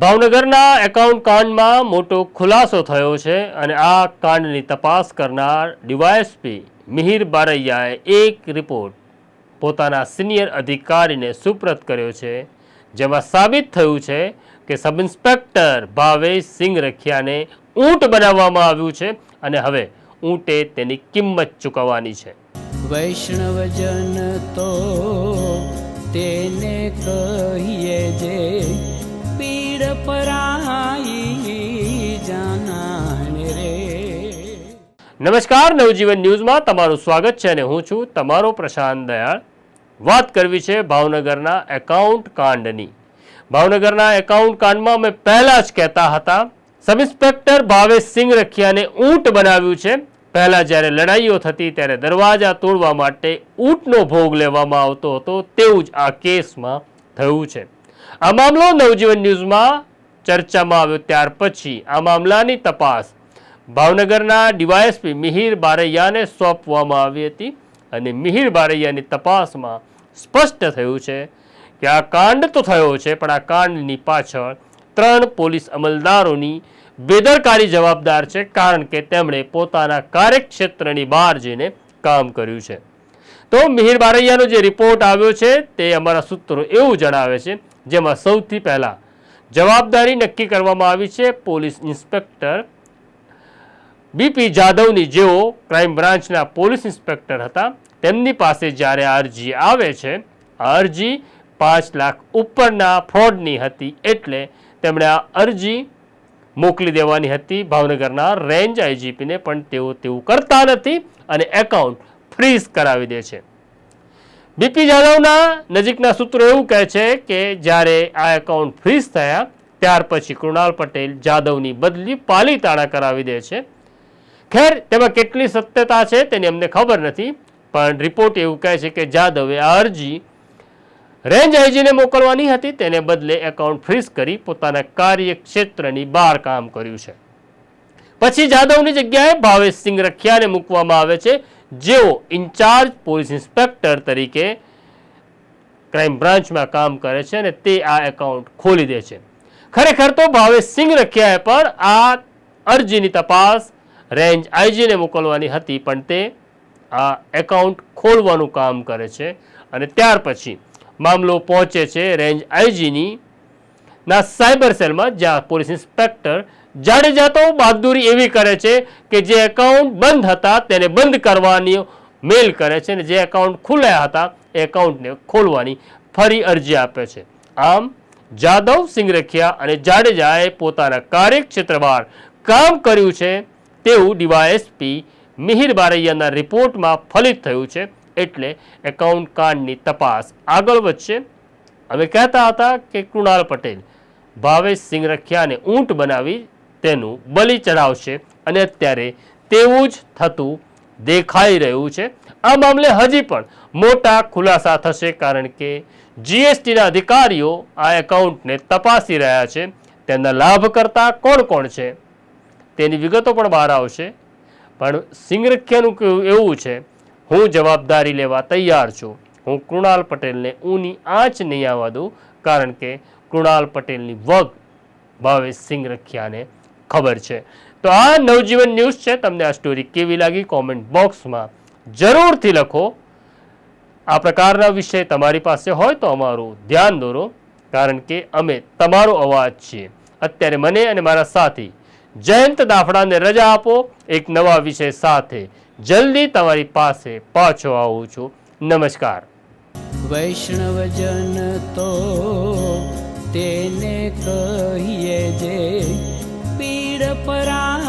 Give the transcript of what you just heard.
ભાવનગરના એકાઉન્ટ કાંડમાં મોટો ખુલાસો થયો છે અને આ કાંડની તપાસ કરનાર ડીવાયએસપી મિહિર બારૈયાએ એક રિપોર્ટ પોતાના સિનિયર અધિકારીને સુપ્રત કર્યો છે, જેમાં સાબિત થયું છે કે સબ ઇન્સ્પેક્ટર ભાવેશ સિંહ રખિયાને ઊંટ બનાવવામાં આવ્યું છે અને હવે ઊંટે તેની કિંમત ચૂકવવાની છે. વૈષ્ણવજન તો તેને કહીએ જે નમસ્કાર, નવજીવન ન્યૂઝમાં તમારું સ્વાગત છે અને હું છું તમારો પ્રશાંત દયાળ. વાત કરવી છે ભાવનગરના એકાઉન્ટ કાંડની. ભાવનગરના એકાઉન્ટ કાંડમાં અમે પહેલા જ કહેતા હતા સબ ઇન્સ્પેક્ટર ભાવેશ સિંહ રખિયાને ઊંટ બનાવ્યું છે. પહેલા જ્યારે લડાઈઓ થતી ત્યારે દરવાજા તોડવા માટે ઊંટનો ભોગ લેવામાં આવતો હતો, તેવું જ આ કેસમાં થયું છે. આ મામલો નવજીવન ન્યૂઝમાં ચર્ચામાં આવ્યો ત્યાર પછી આ મામલાની તપાસ ભાવનગરના ડીવાયએસપી મિહિર બારૈયાને સોંપવામાં આવી હતી અને મિહિર બારૈયાની તપાસમાં સ્પષ્ટ થયું છે કે આ કાંડ તો થયો છે, પણ આ કાંડની પાછળ ત્રણ પોલીસ અમલદારોની બેદરકારી જવાબદાર છે, કારણ કે તેમણે પોતાના કાર્યક્ષેત્રની બહાર જઈને કામ કર્યું છે. તો મિહિર બારૈયાનો જે રિપોર્ટ આવ્યો છે, તે અમારા સૂત્રો એવું જણાવે છે, જેમાં સૌથી પહેલાં જવાબદારી નક્કી કરવામાં આવી છે, પોલીસ ઇન્સ્પેક્ટર બીપી જાદવની જેઓ ક્રાઇમ બ્રાન્ચના પોલીસ ઇન્સ્પેક્ટર હતા, તેમની પાસે જ્યારે અરજી આવે છે આ અરજી પાંચ લાખ ઉપરના ફ્રોડની હતી એટલે તેમણે આ અરજી મોકલી દેવાની હતી. ભાવનગરના રેન્જ આઈજીપીને પણ તેઓ તેવું કરતા નથી અને એકાઉન્ટ ફ્રીઝ કરાવી દે છે. બીપી જાદવના નજીકના સૂત્રો એવું કહે છે કે જ્યારે આ એકાઉન્ટ ફ્રીઝ થયા, ત્યાર પછી કૃણાલ પટેલ જાદવની બદલી પાલીતાણા કરાવી દે છે. ખેર તેમાં કેટલી સત્યતા છે તેની અમને ખબર નથી, પણ રિપોર્ટ એવું કહે છે કે જાદવે આ અરજી રેન્જ આઈજીને મોકલવાની હતી, તેને બદલે એકાઉન્ટ ફ્રીઝ કરી પોતાના કાર્યક્ષેત્રની બહાર કામ કર્યું છે. પછી જાદવની જગ્યાએ ભાવેશ સિંહ રખિયાને મૂકવામાં આવે છે, જેઓ ઇન્ચાર્જ પોલીસ ઇન્સ્પેક્ટર તરીકે ક્રાઇમ બ્રાન્ચમાં કામ કરે છે અને તે આ એકાઉન્ટ ખોલી દે છે. ખરેખર તો ભાવેશ સિંહ રખિયાએ પણ આ અરજીની તપાસ રેન્જ આઈજીને મોકલવાની હતી, પણ તે આ એકાઉન્ટ ખોલવાનું કામ કરે છે અને ત્યાર પછી મામલો પહોંચે છે રેન્જ આઈજીની. ના, સાયબર સેલમાં જ્યાં પોલીસ ઇન્સ્પેક્ટર જાડેજા તો બહાદુરી એવી કરે છે કે જે એકાઉન્ટ બંધ હતા તેને બંધ કરવાની મેલ કરે છે અને જે એકાઉન્ટ ખુલ્યા હતા એ એકાઉન્ટને ખોલવાની ફરી અરજી આપે છે. આમ, જાદવ સિંગરખિયા અને જાડેજાએ પોતાના કાર્યક્ષેત્ર બહાર કામ કર્યું છે તેવું ડીવાયએસપી મિહિર બારૈયાના રિપોર્ટમાં ફલિત થયું છે, એટલે એકાઉન્ટ કાંડની તપાસ આગળ વધશે. અમે કહેતા હતા કે કૃણાલ પટેલ ભાવેશ સિંહ રખિયાને ઊંટ બનાવી તેનું બલિ ચઢાવશે અને અત્યારે તેવું જ થતું દેખાઈ રહ્યું છે. આ મામલે હજી પણ મોટા ખુલાસા થશે કારણ કે જીએસટીના અધિકારીઓ આ એકાઉન્ટને તપાસી રહ્યા છે. તેના લાભકર્તા કોણ કોણ છે? તેની વિગતો પણ બહાર આવશે. પણ સિંગરખ્યાનું કહેવું એવું છે, હું જવાબદારી લેવા તૈયાર છું. હું કૃણાલ પટેલને ઊની આંચ નહીં આવવા દઉં, કારણ કે કૃણાલ પટેલની વગ ભાવેશ સિંગરખિયાને ખબર છે. તો આ નવજીવન ન્યૂઝ છે. તમને આ સ્ટોરી કેવી લાગી? કોમેન્ટ બોક્સમાં જરૂરથી લખો. આ પ્રકારના વિષય તમારી પાસે હોય તો અમારું ધ્યાન દોરો, કારણ કે અમે તમારો અવાજ છીએ. અત્યારે મને અને મારા સાથી જયંત દાફડાને રજા આપો, એક નવા વિષય સાથે જલ્દી તમારી પાસે પાછો આવું છું. નમસ્કાર. વૈષ્ણવજન તો તેને કહીએ જે પીડ પરા